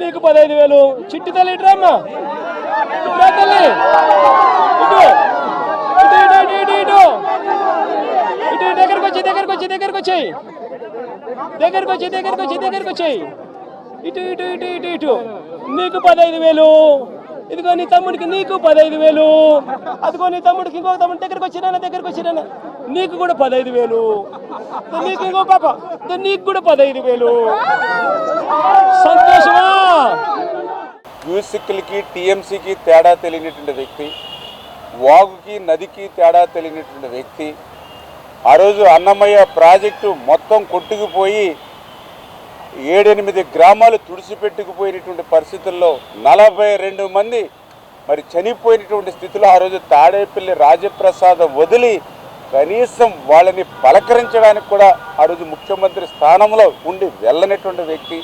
నీకు పదహైదు వేలు. చిట్టి తల్లి ఇటు రామ్మా. ఇటు తల్లి. ఇటు. ఇటు ఇటు ఇటు ఇటు ఇటు. ఇటు దగ్గరకు వచ్చి దగ్గరకు వచ్చి దగ్గరకు వచ్చాయి. దగ్గరకు వచ్చి దగ్గరకు వచ్చి దగ్గరకు వచ్చాయి. ఇటు ఇటు ఇటు ఇటు ఇటు. నీకు పదహైదు వేలు. ఇదిగో నీ తమ్ముడికి నీకు పదహైదు వేలు. అదిగో నీ తమ్ముడికి ఇంకో తమ్ముడి దగ్గరకు వచ్చినా దగ్గరకు వచ్చినా నీకు కూడా పదహైదు వేలు. నీకేమో పాప. నీకు కూడా పదహైదు వేలు. సంతోషమా? క్యూసిక్లకి టీఎంసీకి తేడా తెలియనటువంటి వ్యక్తి వాగుకి నదికి తేడా తెలియనటువంటి వ్యక్తి ఆ రోజు అన్నమయ్య ప్రాజెక్టు మొత్తం కొట్టుకుపోయి ఏడెనిమిది గ్రామాలు తుడిచిపెట్టుకుపోయినటువంటి పరిస్థితుల్లో నలభై రెండు మంది మరి చనిపోయినటువంటి స్థితిలో ఆ రోజు తాడేపల్లి రాజప్రసాద్ వదిలి కనీసం వాళ్ళని పలకరించడానికి కూడా ఆ రోజు ముఖ్యమంత్రి స్థానంలో ఉండి వెళ్ళనటువంటి వ్యక్తి.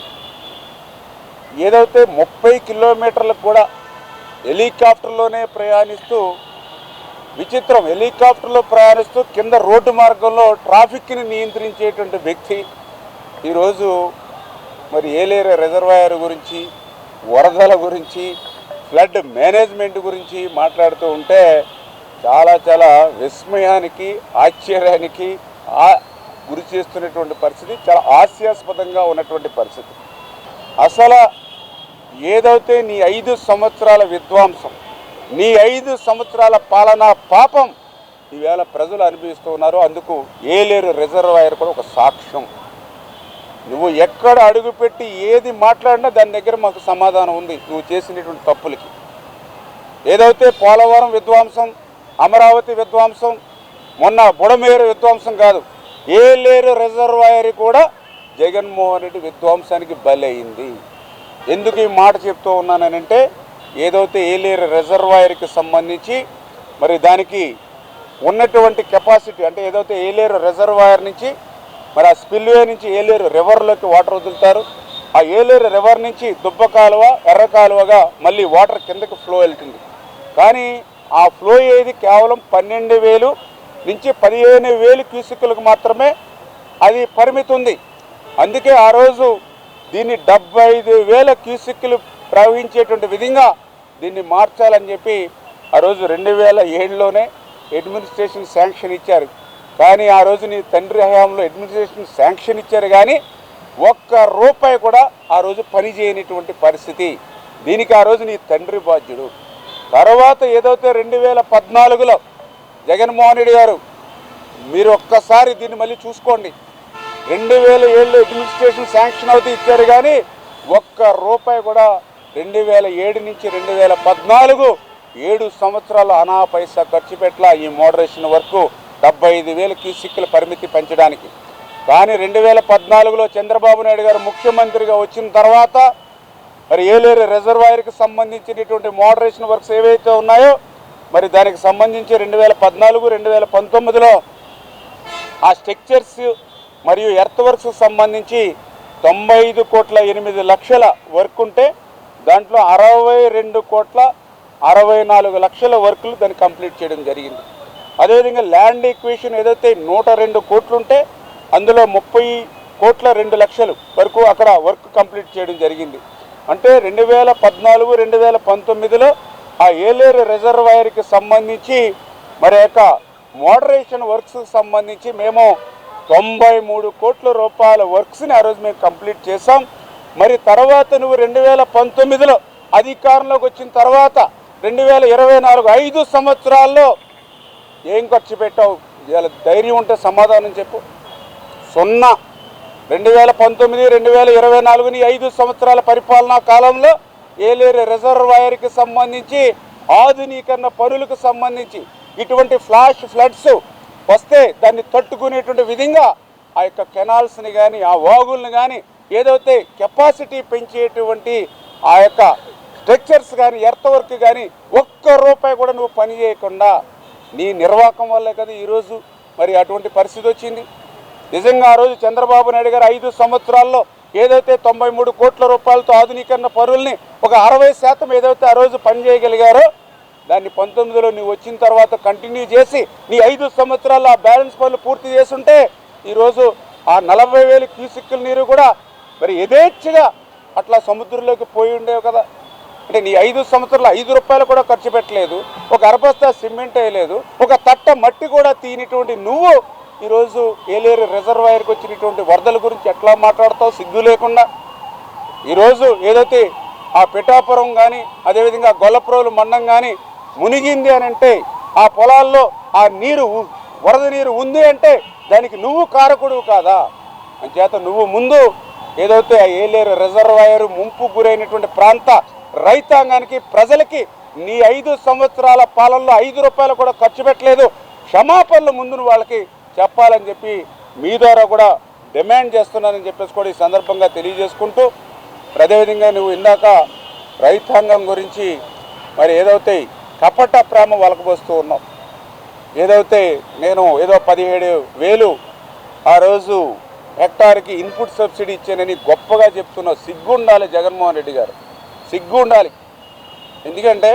ఏదైతే ముప్పై కిలోమీటర్లకు కూడా హెలికాప్టర్లోనే ప్రయాణిస్తూ విచిత్రం హెలికాప్టర్లో ప్రయాణిస్తూ కింద రోడ్డు మార్గంలో ట్రాఫిక్ని నియంత్రించేటువంటి వ్యక్తి. ఈరోజు మరి ఏలేరు రిజర్వాయర్ గురించి వరదల గురించి ఫ్లడ్ మేనేజ్మెంట్ గురించి మాట్లాడుతూ ఉంటే చాలా చాలా విస్మయానికి ఆశ్చర్యానికి ఆ గురి చేస్తున్నటువంటి పరిస్థితి చాలా హాస్యాస్పదంగా ఉన్నటువంటి పరిస్థితి. అసలు ఏదైతే నీ ఐదు సంవత్సరాల విద్వాంసం నీ ఐదు సంవత్సరాల పాలనా పాపం ఈవేళ ప్రజలు అనుభవిస్తూ ఉన్నారు అందుకు ఏలేరు రిజర్వాయర్ కూడా ఒక సాక్ష్యం. నువ్వు ఎక్కడ అడుగుపెట్టి ఏది మాట్లాడినా దాని దగ్గర మాకు సమాధానం ఉంది. నువ్వు చేసినటువంటి తప్పులకి. ఏదైతే పోలవరం విధ్వంసం అమరావతి విధ్వంసం మొన్న బుడమేరు విధ్వంసం కాదు ఏలేరు రిజర్వాయర్ కూడా జగన్మోహన్ రెడ్డి విధ్వంసానికి బలైంది. ఎందుకు ఈ మాట చెప్తూ ఉన్నానంటే ఏదైతే ఏలేరు రిజర్వాయర్కి సంబంధించి మరి దానికి ఉన్నటువంటి కెపాసిటీ అంటే ఏదైతే ఏలేరు రిజర్వాయర్ నుంచి మరి ఆ స్పిల్వే నుంచి ఏలేరు రివర్లోకి వాటర్ వదులుతారు ఆ ఏలేరు రివర్ నుంచి దుబ్బ కాలువ ఎర్ర కాలువగా మళ్ళీ వాటర్ కిందకి ఫ్లో వెళ్తుంది. కానీ ఆ ఫ్లో ఏది కేవలం పన్నెండు వేలు నుంచి పదిహేను వేలు క్యూసిక్లకు మాత్రమే అది పరిమితి ఉంది అందుకే ఆ రోజు దీన్ని డెబ్బై ఐదు వేల క్యూసిక్లు ప్రవహించేటువంటి విధంగా దీన్ని మార్చాలని చెప్పి ఆ రోజు రెండు వేల ఏడులోనే అడ్మినిస్ట్రేషన్ శాంక్షన్ ఇచ్చారు. కానీ ఆ రోజు నీ తండ్రి హయాంలో అడ్మినిస్ట్రేషన్ శాంక్షన్ ఇచ్చారు కానీ ఒక్క రూపాయి కూడా ఆ రోజు పని చేయనటువంటి పరిస్థితి. దీనికి ఆ రోజు నీ తండ్రి బాధ్యుడు. తర్వాత ఏదైతే రెండు వేల పద్నాలుగులో జగన్మోహన్ రెడ్డి గారు మీరు ఒక్కసారి దీన్ని మళ్ళీ చూసుకోండి. రెండు వేల ఏళ్ళు అడ్మినిస్ట్రేషన్ శాంక్షన్ అవుతూ ఇచ్చారు కానీ ఒక్క రూపాయి కూడా రెండు వేల ఏడు నుంచి రెండు వేల పద్నాలుగు ఏడు సంవత్సరాలు అనా పైసా ఖర్చు పెట్టలా ఈ మోడరేషన్ వరకు డెబ్బై ఐదు వేల క్యూసిక్ల పరిమితి పెంచడానికి. కానీ రెండు వేల పద్నాలుగులో చంద్రబాబు నాయుడు గారు ముఖ్యమంత్రిగా వచ్చిన తర్వాత మరి ఏలేరు రిజర్వాయర్కి సంబంధించినటువంటి మోడరేషన్ వర్క్స్ ఏవైతే ఉన్నాయో మరి దానికి సంబంధించి రెండు వేల పద్నాలుగు రెండు వేల పంతొమ్మిదిలో ఆ స్ట్రక్చర్స్ మరియు ఎర్త్ వర్క్స్కి సంబంధించి తొంభై ఐదు కోట్ల ఎనిమిది లక్షల వర్క్ ఉంటే దాంట్లో అరవై రెండు కోట్ల అరవై నాలుగు లక్షల వర్కులు దాన్ని కంప్లీట్ చేయడం జరిగింది. అదేవిధంగా ల్యాండ్ ఈక్వేషన్ ఏదైతే నూట రెండు కోట్లు ఉంటే అందులో ముప్పై కోట్ల రెండు లక్షలు వరకు అక్కడ వర్క్ కంప్లీట్ చేయడం జరిగింది. అంటే రెండు వేల పద్నాలుగు రెండు వేల పంతొమ్మిదిలో ఆ ఏలేరు రిజర్వాయర్కి సంబంధించి మరి యొక్క మోడరేషన్ వర్క్స్కి సంబంధించి మేము తొంభై మూడు కోట్ల రూపాయల వర్క్స్ని ఆ రోజు మేము కంప్లీట్ చేసాం మరి తర్వాత నువ్వు రెండు వేల పంతొమ్మిదిలో అధికారంలోకి వచ్చిన తర్వాత రెండు వేల ఇరవై నాలుగు ఐదు సంవత్సరాల్లో ఏం ఖర్చు పెట్టావు? ఇవాళ ధైర్యం ఉంటే సమాధానం చెప్పు. సున్నా రెండు వేల పంతొమ్మిది రెండు వేల ఇరవై నాలుగుని ఐదు సంవత్సరాల పరిపాలనా కాలంలో ఏలేరు రిజర్వాయర్కి సంబంధించి ఆధునీకరణ పనులకు సంబంధించి ఇటువంటి ఫ్లాష్ ఫ్లడ్స్ వస్తే దాన్ని తట్టుకునేటువంటి విధంగా ఆ యొక్క కెనాల్స్ని కానీ ఆ వాగుల్ని కానీ ఏదైతే కెపాసిటీ పెంచేటువంటి ఆ యొక్క స్ట్రక్చర్స్ కానీ ఎర్త్ వర్క్ కానీ ఒక్క రూపాయి కూడా నువ్వు పని చేయకుండా నీ నిర్వాహకం వల్లే కదా ఈరోజు మరి అటువంటి పరిస్థితి వచ్చింది. నిజంగా ఆ రోజు చంద్రబాబు నాయుడు గారు ఐదు సంవత్సరాల్లో ఏదైతే తొంభై మూడు కోట్ల రూపాయలతో ఆధునీకరణ పరుల్ని ఒక అరవై శాతం ఏదైతే ఆ రోజు పని చేయగలిగారో దాన్ని పంతొమ్మిదిలో నువ్వు వచ్చిన తర్వాత కంటిన్యూ చేసి నీ ఐదు సంవత్సరాల్లో ఆ బ్యాలెన్స్ పనులు పూర్తి చేసుంటే ఈరోజు ఆ నలభై వేలు క్యూసిక్కుల నీరు కూడా మరి యథేచ్ఛగా అట్లా సముద్రంలోకి పోయి ఉండేవి కదా. అంటే నీ ఐదు సంవత్సరాలు ఐదు రూపాయలు కూడా ఖర్చు పెట్టలేదు ఒక అరబస్తా సిమెంట్ వేయలేదు ఒక తట్ట మట్టి కూడా తీనిటువంటి నువ్వు ఈరోజు ఏలేరు రిజర్వాయర్కి వచ్చినటువంటి వరదల గురించి ఎట్లా మాట్లాడతావు? సిగ్గు లేకుండా. ఈరోజు ఏదైతే ఆ పిఠాపురం కానీ అదేవిధంగా గొల్లప్రోలు మండం కానీ మునిగింది అని అంటే ఆ పొలాల్లో ఆ నీరు వరద నీరు ఉంది అంటే దానికి నువ్వు కారకుడు కాదా? అంచేత నువ్వు ముందు ఏదైతే ఆ ఏలేరు రిజర్వాయర్ ముంపు గురైనటువంటి ప్రాంత రైతాంగానికి ప్రజలకి నీ ఐదు సంవత్సరాల పాలనలో ఐదు రూపాయలు కూడా ఖర్చు పెట్టలేదు. క్షమాపణలు ముందు వాళ్ళకి చెప్పాలని చెప్పి మీ ద్వారా కూడా డిమాండ్ చేస్తున్నానని చెప్పేసి కూడా ఈ సందర్భంగా తెలియజేసుకుంటూ అదేవిధంగా నువ్వు ఇందాక రైతాంగం గురించి మరి ఏదైతే కపట ప్రేమ వలకబోస్తూ ఉన్నావు ఏదైతే నేను ఏదో పదిహేడు వేలు ఆ రోజు హెక్టార్కి ఇన్పుట్ సబ్సిడీ ఇచ్చానని గొప్పగా చెప్తున్నావు సిగ్గు ఉండాలి జగన్మోహన్ రెడ్డి గారు. సిగ్గు ఉండాలి ఎందుకంటే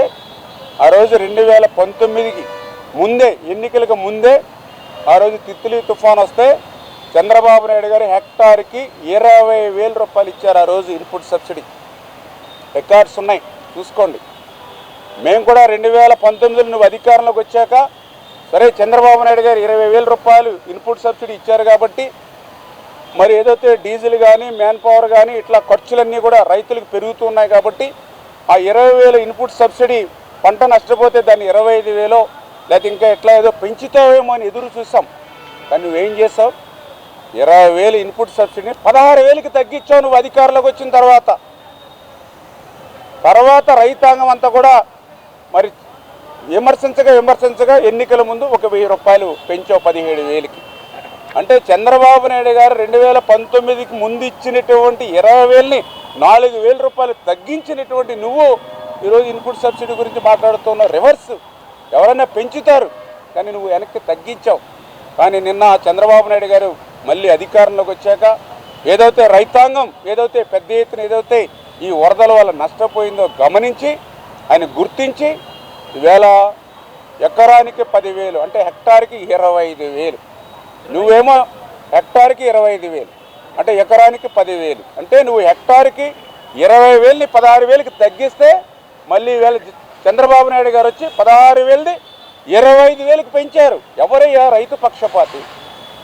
ఆ రోజు రెండు వేల పంతొమ్మిదికి ముందే ఎన్నికలకు ముందే ఆ రోజు తిత్లీ తుఫాన్ వస్తే చంద్రబాబు నాయుడు గారు హెక్టార్కి ఇరవై వేల రూపాయలు ఇచ్చారు ఆ రోజు ఇన్పుట్ సబ్సిడీ. రికార్డ్స్ ఉన్నాయి చూసుకోండి. మేము కూడా రెండు వేల పంతొమ్మిదిలో నువ్వు అధికారంలోకి వచ్చాక సరే చంద్రబాబు నాయుడు గారు ఇరవై వేల రూపాయలు ఇన్పుట్ సబ్సిడీ ఇచ్చారు కాబట్టి మరి ఏదైతే డీజిల్ కానీ మ్యాన్ పవర్ కానీ ఇట్లా ఖర్చులన్నీ కూడా రైతులకు పెరుగుతూ ఉన్నాయి కాబట్టి ఆ ఇరవై వేల ఇన్పుట్ సబ్సిడీ పంట నష్టపోతే దాన్ని ఇరవై ఐదు వేలో లేకపోతే ఇంకా ఎట్లా ఏదో పెంచుతావేమో అని ఎదురు చూసాం కానీ నువ్వేం చేసావు ఇరవై వేలు ఇన్పుట్ సబ్సిడీని పదహారు వేలకి తగ్గించావు నువ్వు అధికారంలోకి వచ్చిన తర్వాత. తర్వాత రైతాంగం అంతా కూడా మరి విమర్శించగా విమర్శించగా ఎన్నికల ముందు ఒక వెయ్యి రూపాయలు పెంచావు పదిహేడు వేలకి. అంటే చంద్రబాబు నాయుడు గారు రెండు వేల పంతొమ్మిదికి ముందు ఇచ్చినటువంటి ఇరవై వేలని నాలుగు వేల రూపాయలు తగ్గించినటువంటి నువ్వు ఈరోజు ఇన్పుట్ సబ్సిడీ గురించి మాట్లాడుతున్నావు. రివర్స్ ఎవరైనా పెంచుతారు కానీ నువ్వు వెనక్కి తగ్గించావు. కానీ నిన్న చంద్రబాబు నాయుడు గారు మళ్ళీ అధికారంలోకి వచ్చాక ఏదైతే రైతాంగం ఏదైతే పెద్ద ఎత్తున ఏదైతే ఈ వరదల వల్ల నష్టపోయిందో గమనించి ఆయన గుర్తించి ఈవేళ ఎకరానికి పదివేలు అంటే హెక్టార్కి ఇరవై ఐదు వేలు. నువ్వేమో హెక్టార్కి ఇరవై ఐదు వేలు అంటే ఎకరానికి పదివేలు. అంటే నువ్వు హెక్టార్కి ఇరవై వేలని పదహారు వేలకి తగ్గిస్తే మళ్ళీ వేళ చంద్రబాబు నాయుడు గారు వచ్చి పదహారు వేలది ఇరవై ఐదు వేలకు పెంచారు. ఎవరయ్యా రైతు పక్షపాతి?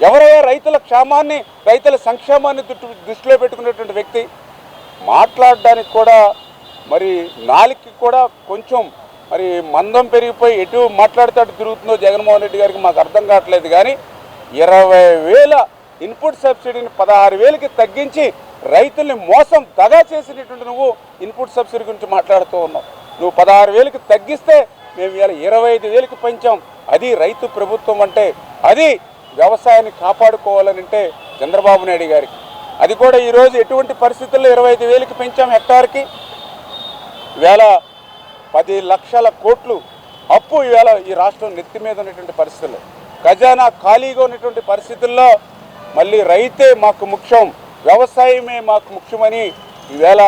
ఎవరయ్యా రైతుల క్షేమాన్ని రైతుల సంక్షేమాన్ని దృష్టిలో పెట్టుకునేటువంటి వ్యక్తి? మాట్లాడడానికి కూడా మరి నాలుగుకి కూడా కొంచెం మరి మందం పెరిగిపోయి ఎటు మాట్లాడతాడు తిరుగుతుందో జగన్మోహన్ రెడ్డి గారికి మాకు అర్థం కావట్లేదు కానీ ఇరవై వేల ఇన్పుట్ సబ్సిడీని పదహారు వేలకి తగ్గించి రైతుల్ని మోసం దగా చేసినటువంటి నువ్వు ఇన్పుట్ సబ్సిడీ గురించి మాట్లాడుతూ ఉన్నావు. నువ్వు పదహారు వేలకు తగ్గిస్తే మేము ఇవాళ ఇరవై ఐదు వేలకు పెంచాం. అది రైతు ప్రభుత్వం అంటే అది వ్యవసాయాన్ని కాపాడుకోవాలని అంటే చంద్రబాబు నాయుడు గారికి. అది కూడా ఈరోజు ఎటువంటి పరిస్థితుల్లో ఇరవై ఐదు వేలకు పెంచాం హెక్టార్కి? వేల పది లక్షల కోట్లు అప్పు ఈవేళ ఈ రాష్ట్రం నెత్తి మీద ఉన్నటువంటి పరిస్థితుల్లో. ఖజానా ఖాళీగా ఉన్నటువంటి పరిస్థితుల్లో మళ్ళీ రైతే మాకు ముఖ్యం వ్యవసాయమే మాకు ముఖ్యమని ఈవేళ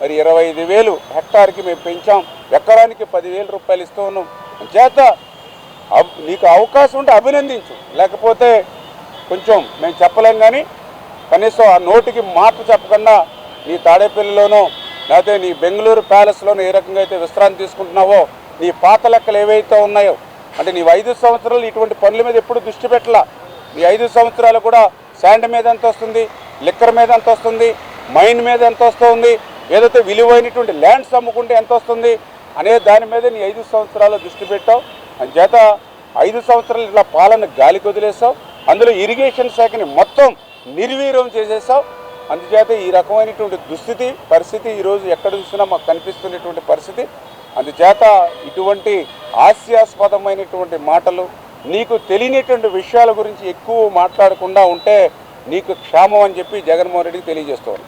మరి ఇరవై ఐదు వేలు హెక్టార్కి మేము పెంచాం. ఎకరానికి పదివేల రూపాయలు ఇస్తూ ఉన్నాం. చేత అవ్- నీకు అవకాశం ఉంటే అభినందించు. లేకపోతే కొంచెం మేము చెప్పలేం కానీ కనీసం ఆ నోటికి మాట చెప్పకుండా నీ తాడేపల్లిలోనో లేకపోతే నీ బెంగళూరు ప్యాలెస్లోనో ఏ రకంగా అయితే విశ్రాంతి తీసుకుంటున్నావో నీ పాత లెక్కలు ఏవైతే ఉన్నాయో అంటే నీ ఐదు సంవత్సరాలు ఇటువంటి పనుల మీద ఎప్పుడు దృష్టి పెట్టలా. నీ ఐదు సంవత్సరాలు కూడా శాండ్ మీద ఎంత వస్తుంది లిక్కర్ మీద ఎంత వస్తుంది మైన్ మీద ఎంత వస్తుంది ఏదైతే విలువైనటువంటి ల్యాండ్స్ అమ్ముకుంటే ఎంత వస్తుంది అనే దాని మీద నీ ఐదు సంవత్సరాలు దృష్టి పెట్టావు. అంచేత ఐదు సంవత్సరాలు ఇట్లా పాలన గాలికి వదిలేసావు. అందులో ఇరిగేషన్ శాఖని మొత్తం నిర్వీర్యం చేసేసావు. అందుచేత ఈ రకమైనటువంటి దుస్థితి పరిస్థితి ఈరోజు ఎక్కడ చూసినా మాకు కనిపిస్తున్నటువంటి పరిస్థితి. అందుచేత ఇటువంటి హాస్యాస్పదమైనటువంటి మాటలు నీకు తెలియనటువంటి విషయాల గురించి ఎక్కువ మాట్లాడకుండా ఉంటే నీకు క్షేమం అని చెప్పి జగన్మోహన్ రెడ్డికి తెలియజేస్తాను